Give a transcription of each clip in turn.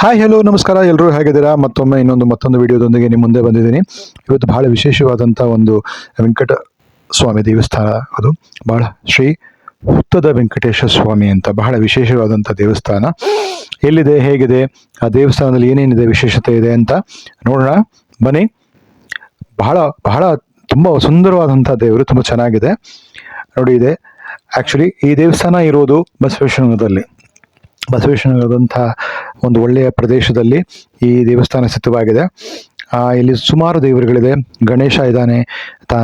Hi hello ನಮಸ್ಕಾರ. ಎಲ್ಲರೂ ಹೇಗಿದ್ದೀರಾ? ಮತ್ತೊಮ್ಮೆ ಇನ್ನೊಂದು ಮತ್ತೊಂದು ವಿಡಿಯೋದೊಂದಿಗೆ ನಿಮ್ಮ ಮುಂದೆ ಬಂದಿದ್ದೀನಿ. ಇವತ್ತು ಬಹಳ ವಿಶೇಷವಾದಂಥ ಒಂದು ವೆಂಕಟ ಸ್ವಾಮಿ ದೇವಸ್ಥಾನ ಅದು. ಬಹಳ ಶ್ರೀ ಹುತ್ತದ ವೆಂಕಟೇಶ ಸ್ವಾಮಿ ಅಂತ ಬಹಳ ವಿಶೇಷವಾದಂಥ ದೇವಸ್ಥಾನ. ಎಲ್ಲಿದೆ? ಹೇಗಿದೆ? ಆ ದೇವಸ್ಥಾನದಲ್ಲಿ ಏನೇನಿದೆ ವಿಶೇಷತೆ ಇದೆ ಅಂತ ನೋಡೋಣ. ಬನ್ನಿ. ಬಹಳ ಬಹಳ ತುಂಬ ಸುಂದರವಾದಂಥ ದೇವರು, ತುಂಬ ಚೆನ್ನಾಗಿದೆ. ನೋಡಿ ಇದೆ. ಆ್ಯಕ್ಚುಲಿ ಈ ದೇವಸ್ಥಾನ ಇರೋದು ಬಸವೇಶ್ವರದಲ್ಲಿ ಬಸವೇಶ್ವರದಂಥ ಒಂದು ಒಳ್ಳೆಯ ಪ್ರದೇಶದಲ್ಲಿ ಈ ದೇವಸ್ಥಾನ ಸ್ಥಿತವಾಗಿದೆ. ಇಲ್ಲಿ ಸುಮಾರು ದೇವರುಗಳಿದೆ. ಗಣೇಶ ಇದ್ದಾನೆ, ತ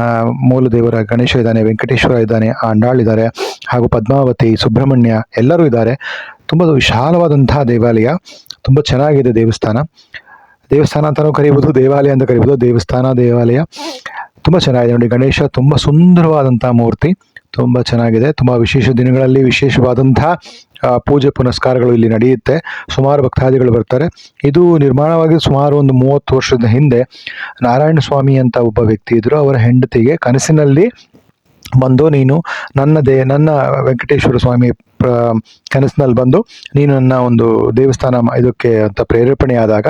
ಮೂಲ ದೇವರ ಗಣೇಶ ಇದ್ದಾನೆ, ವೆಂಕಟೇಶ್ವರ ಇದ್ದಾನೆ ಆಂಡಾಳ್ ಇದ್ದಾರೆ, ಹಾಗೂ ಪದ್ಮಾವತಿ, ಸುಬ್ರಹ್ಮಣ್ಯ ಎಲ್ಲರೂ ಇದ್ದಾರೆ. ತುಂಬ ವಿಶಾಲವಾದಂತಹ ದೇವಾಲಯ, ತುಂಬ ಚೆನ್ನಾಗಿದೆ ದೇವಸ್ಥಾನ. ದೇವಸ್ಥಾನ ಅಂತಲೂ ಕರಿಬೋದು, ದೇವಾಲಯ ಅಂತ ಕರಿಬೋದು, ದೇವಸ್ಥಾನ, ದೇವಾಲಯ. ತುಂಬ ಚೆನ್ನಾಗಿದೆ ನೋಡಿ ಗಣೇಶ, ತುಂಬ ಸುಂದರವಾದಂಥ ಮೂರ್ತಿ. ತುಂಬ ಚೆನ್ನಾಗಿದೆ. ತುಂಬ ವಿಶೇಷ ದಿನಗಳಲ್ಲಿ ವಿಶೇಷವಾದಂತಹ ಪೂಜೆ ಪುನಸ್ಕಾರಗಳು ಇಲ್ಲಿ ನಡೆಯುತ್ತೆ. ಸುಮಾರು ಭಕ್ತಾದಿಗಳು ಬರ್ತಾರೆ. ಇದು ನಿರ್ಮಾಣವಾಗಿ ಸುಮಾರು ಒಂದು ಮೂವತ್ತು ವರ್ಷದ ಹಿಂದೆ ನಾರಾಯಣ ಸ್ವಾಮಿ ಅಂತ ಒಬ್ಬ ವ್ಯಕ್ತಿ ಇದ್ದರು ಅವರ ಹೆಂಡತಿಗೆ ಕನಸಿನಲ್ಲಿ ಬಂದು, ನೀನು ನನ್ನ ದೇ, ನನ್ನ ವೆಂಕಟೇಶ್ವರ ಸ್ವಾಮಿ ಕನಸಿನಲ್ಲಿ ಬಂದು ನೀನು ನನ್ನ ಒಂದು ದೇವಸ್ಥಾನ ಇದಕ್ಕೆ ಅಂತ ಪ್ರೇರೇಪಣೆಯಾದಾಗ,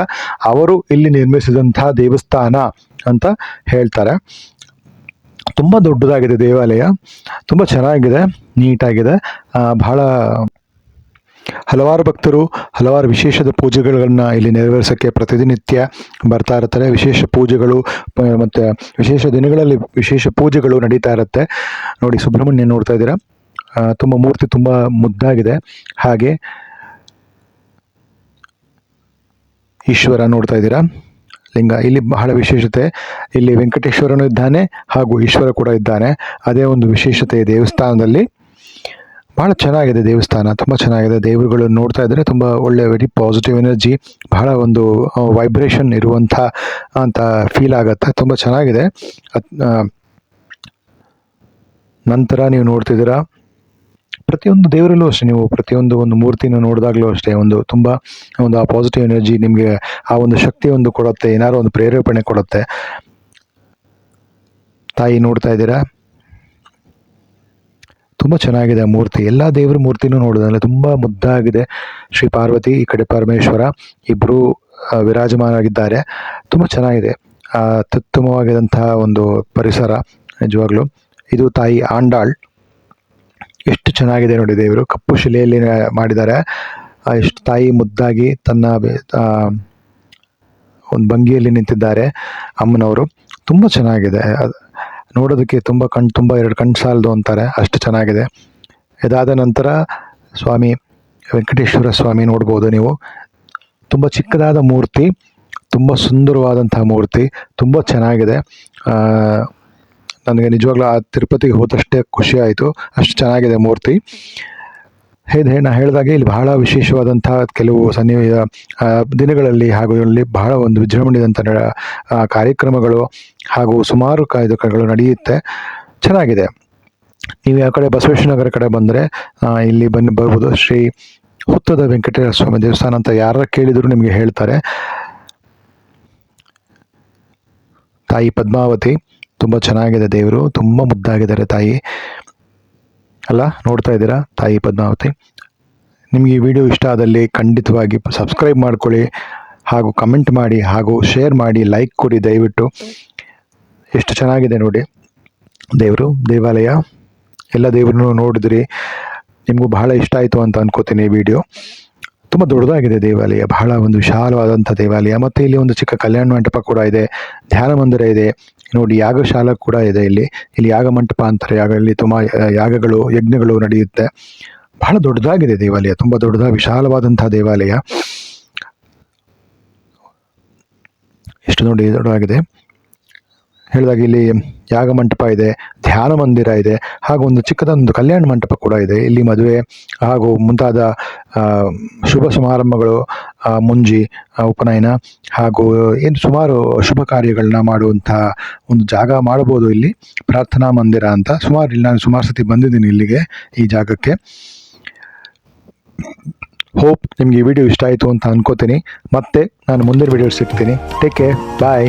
ಅವರು ಇಲ್ಲಿ ನಿರ್ಮಿಸಿದಂತಹ ದೇವಸ್ಥಾನ ಅಂತ ಹೇಳ್ತಾರೆ. ತುಂಬ ದೊಡ್ಡದಾಗಿದೆ ದೇವಾಲಯ. ತುಂಬ ಚೆನ್ನಾಗಿದೆ, ನೀಟಾಗಿದೆ. ಬಹಳ ಹಲವಾರು ಭಕ್ತರು ಹಲವಾರು ವಿಶೇಷದ ಪೂಜೆಗಳನ್ನ ಇಲ್ಲಿ ನೆರವೇರಿಸೋಕ್ಕೆ ಪ್ರತಿದಿನಿತ್ಯ ಬರ್ತಾ ಇರ್ತಾರೆ ವಿಶೇಷ ಪೂಜೆಗಳು ಮತ್ತು ವಿಶೇಷ ದಿನಗಳಲ್ಲಿ ವಿಶೇಷ ಪೂಜೆಗಳು ನಡೀತಾ ಇರುತ್ತೆ. ನೋಡಿ ಸುಬ್ರಹ್ಮಣ್ಯ ನೋಡ್ತಾ ಇದ್ದೀರಾ? ತುಂಬ ಮೂರ್ತಿ ತುಂಬ ಮುದ್ದಾಗಿದೆ. ಹಾಗೆ ಈಶ್ವರ ನೋಡ್ತಾ ಇದ್ದೀರಾ? ಲಿಂಗ. ಇಲ್ಲಿ ಬಹಳ ವಿಶೇಷತೆ. ಇಲ್ಲಿ ವೆಂಕಟೇಶ್ವರನು ಇದ್ದಾನೆ ಹಾಗೂ ಈಶ್ವರ ಕೂಡ ಇದ್ದಾನೆ. ಅದೇ ಒಂದು ವಿಶೇಷತೆ ದೇವಸ್ಥಾನದಲ್ಲಿ. ಬಹಳ ಚೆನ್ನಾಗಿದೆ ದೇವಸ್ಥಾನ. ತುಂಬ ಚೆನ್ನಾಗಿದೆ. ದೇವರುಗಳು ನೋಡ್ತಾ ಇದ್ದರೆ ತುಂಬ ಒಳ್ಳೆ ವೆರಿ ಪಾಸಿಟಿವ್ ಎನರ್ಜಿ ಬಹಳ ಒಂದು ವೈಬ್ರೇಷನ್ ಇರುವಂಥ ಅಂತ ಫೀಲ್ ಆಗುತ್ತೆ. ತುಂಬ ಚೆನ್ನಾಗಿದೆ. ನಂತರ ನೀವು ನೋಡ್ತಿದ್ದೀರಾ? ಪ್ರತಿಯೊಂದು ದೇವರಲ್ಲೂ ಅಷ್ಟೇ, ನೀವು ಪ್ರತಿಯೊಂದು ಒಂದು ಮೂರ್ತಿನ ನೋಡಿದಾಗಲೂ ಅಷ್ಟೇ, ಒಂದು ತುಂಬ ಒಂದು ಆ ಪಾಸಿಟಿವ್ ಎನರ್ಜಿ ನಿಮಗೆ ಆ ಒಂದು ಶಕ್ತಿ ಒಂದು ಕೊಡುತ್ತೆ, ಏನಾದ್ರು ಒಂದು ಪ್ರೇರೇಪಣೆ ಕೊಡುತ್ತೆ. ತಾಯಿ ನೋಡ್ತಾ ಇದ್ದೀರಾ? ತುಂಬ ಚೆನ್ನಾಗಿದೆ ಆ ಮೂರ್ತಿ, ಎಲ್ಲ ದೇವರ ಮೂರ್ತಿನೂ ನೋಡೋದಲ್ಲ ತುಂಬ ಮುದ್ದಾಗಿದೆ. ಶ್ರೀ ಪಾರ್ವತಿ, ಈ ಕಡೆ ಪರಮೇಶ್ವರ ಇಬ್ಬರು ವಿರಾಜಮಾನರಾಗಿದ್ದಾರೆ ತುಂಬ ಚೆನ್ನಾಗಿದೆ ಅತ್ಯುತ್ತಮವಾಗಿದಂತಹ ಒಂದು ಪರಿಸರ, ನಿಜವಾಗ್ಲೂ. ಇದು ತಾಯಿ ಆಂಡಾಳ್. ಎಷ್ಟು ಚೆನ್ನಾಗಿದೆ ನೋಡಿ ದೇವರು. ಕಪ್ಪು ಶಿಲೆಯಲ್ಲಿ ಮಾಡಿದ್ದಾರೆ. ಎಷ್ಟು ತಾಯಿ ಮುದ್ದಾಗಿ ತನ್ನ ಒಂದು ಭಂಗಿಯಲ್ಲಿ ನಿಂತಿದ್ದಾರೆ ಅಮ್ಮನವರು. ತುಂಬ ಚೆನ್ನಾಗಿದೆ. ನೋಡೋದಕ್ಕೆ ತುಂಬ ಕಣ್ಣು ತುಂಬ ಎರಡು ಕಣ್ಣು ಸಾಲದು ಅಂತಾರೆ. ಅಷ್ಟು ಚೆನ್ನಾಗಿದೆ. ಇದಾದ ನಂತರ ಸ್ವಾಮಿ, ವೆಂಕಟೇಶ್ವರ ಸ್ವಾಮಿ ನೋಡ್ಬೋದು ನೀವು. ತುಂಬ ಚಿಕ್ಕದಾದ ಮೂರ್ತಿ, ತುಂಬ ಸುಂದರವಾದಂತಹ ಮೂರ್ತಿ, ತುಂಬ ಚೆನ್ನಾಗಿದೆ. ನನಗೆ ನಿಜವಾಗ್ಲೂ ಆ ತಿರುಪತಿಗೆ ಹೋದಷ್ಟೇ ಖುಷಿ ಆಯಿತು. ಅಷ್ಟು ಚೆನ್ನಾಗಿದೆ ಮೂರ್ತಿ. ಹೇಗೆ ನಾನು ಹೇಳಿದಾಗೆ ಇಲ್ಲಿ ಬಹಳ ವಿಶೇಷವಾದಂಥ ಕೆಲವು ಸನ್ನಿವ ದಿನಗಳಲ್ಲಿ ಹಾಗೂ ಇಲ್ಲಿ ಬಹಳ ಒಂದು ವಿಜೃಂಭಣೆದಂಥ ನ- ಕಾರ್ಯಕ್ರಮಗಳು ಹಾಗೂ ಸುಮಾರು ಕಾರ್ಯಕ್ರಮಗಳು ನಡೆಯುತ್ತೆ. ಚೆನ್ನಾಗಿದೆ. ನೀವು ಯಾವ ಕಡೆ ಬಸವೇಶ್ವರನಗರ ಕಡೆ ಬಂದರೆ ಇಲ್ಲಿ ಬನ್ನಿ ಬರ್ಬೋದು. ಶ್ರೀ ಹುತ್ತದ ವೆಂಕಟೇಶ್ವರ ಸ್ವಾಮಿ ದೇವಸ್ಥಾನ ಅಂತ ಯಾರ ಕೇಳಿದರೂ ನಿಮಗೆ ಹೇಳ್ತಾರೆ. ತಾಯಿ ಪದ್ಮಾವತಿ. ತುಂಬ ಚೆನ್ನಾಗಿದೆ ದೇವರು, ತುಂಬ ಮುದ್ದಾಗಿದ್ದಾರೆ ತಾಯಿ. ಅಲ್ಲ, ನೋಡ್ತಾ ಇದ್ದೀರಾ ತಾಯಿ ಪದ್ಮಾವತಿ? ನಿಮಗೆ ಈ ವಿಡಿಯೋ ಇಷ್ಟ ಆದಲ್ಲಿ ಖಂಡಿತವಾಗಿ ಸಬ್ಸ್ಕ್ರೈಬ್ ಮಾಡ್ಕೊಳ್ಳಿ ಹಾಗೂ ಕಮೆಂಟ್ ಮಾಡಿ ಹಾಗೂ ಶೇರ್ ಮಾಡಿ ಲೈಕ್ ಕೊಡಿ ದಯವಿಟ್ಟು. ಎಷ್ಟು ಚೆನ್ನಾಗಿದೆ ನೋಡಿ ದೇವರು, ದೇವಾಲಯ. ಎಲ್ಲ ದೇವ್ರನ್ನೂ ನೋಡಿದ್ರಿ. ನಿಮಗೂ ಬಹಳ ಇಷ್ಟ ಆಯಿತು ಅಂತ ಅನ್ಕೋತೀನಿ ಈ ವಿಡಿಯೋ ತುಂಬ ದೊಡ್ಡದಾಗಿದೆ ದೇವಾಲಯ. ಬಹಳ ಒಂದು ವಿಶಾಲವಾದಂಥ ದೇವಾಲಯ. ಮತ್ತು ಇಲ್ಲಿ ಒಂದು ಚಿಕ್ಕ ಕಲ್ಯಾಣ ಮಂಟಪ ಕೂಡ ಇದೆ. ಧ್ಯಾನ ಮಂದಿರ ಇದೆ. ನೋಡಿ, ಯಾಗಶಾಲ ಕೂಡ ಇದೆ ಇಲ್ಲಿ. ಇಲ್ಲಿ ಯಾಗ ಮಂಟಪ ಅಂತಾರೆ. ಯಾಗ ಇಲ್ಲಿ ತುಂಬ ಯಾಗಗಳು, ಯಜ್ಞಗಳು ನಡೆಯುತ್ತೆ. ಬಹಳ ದೊಡ್ಡದಾಗಿದೆ ದೇವಾಲಯ. ತುಂಬ ದೊಡ್ಡದ ವಿಶಾಲವಾದಂಥ ದೇವಾಲಯ. ಎಷ್ಟು ನೋಡಿ, ದೊಡ್ಡದಾಗಿದೆ. ಹೇಳಿದಾಗ ಇಲ್ಲಿ ಯಾಗ ಮಂಟಪ ಇದೆ, ಧ್ಯಾನ ಮಂದಿರ ಇದೆ, ಹಾಗೂ ಒಂದು ಚಿಕ್ಕದೊಂದು ಕಲ್ಯಾಣ ಮಂಟಪ ಕೂಡ ಇದೆ. ಇಲ್ಲಿ ಮದುವೆ ಹಾಗೂ ಮುಂತಾದ ಶುಭ ಸಮಾರಂಭಗಳು ಮುಂಜಿ ಉಪನಯನ ಹಾಗೂ ಏನು ಸುಮಾರು ಶುಭ ಕಾರ್ಯಗಳನ್ನ ಮಾಡುವಂತಹ ಒಂದು ಜಾಗ ಮಾಡಬಹುದು ಇಲ್ಲಿ. ಪ್ರಾರ್ಥನಾ ಮಂದಿರ ಅಂತ ಸುಮಾರು ಇಲ್ಲಿ ನಾನು ಸುಮಾರು ಸತಿ ಬಂದಿದ್ದೀನಿ ಇಲ್ಲಿಗೆ, ಈ ಜಾಗಕ್ಕೆ. ಹೋಪ್ ನಿಮಗೆ ವಿಡಿಯೋ ಇಷ್ಟ ಆಯಿತು ಅಂತ ಅನ್ಕೋತೀನಿ. ಮತ್ತೆ ನಾನು ಮುಂದಿನ ವಿಡಿಯೋ ಸಿಗ್ತೀನಿ. Take care bye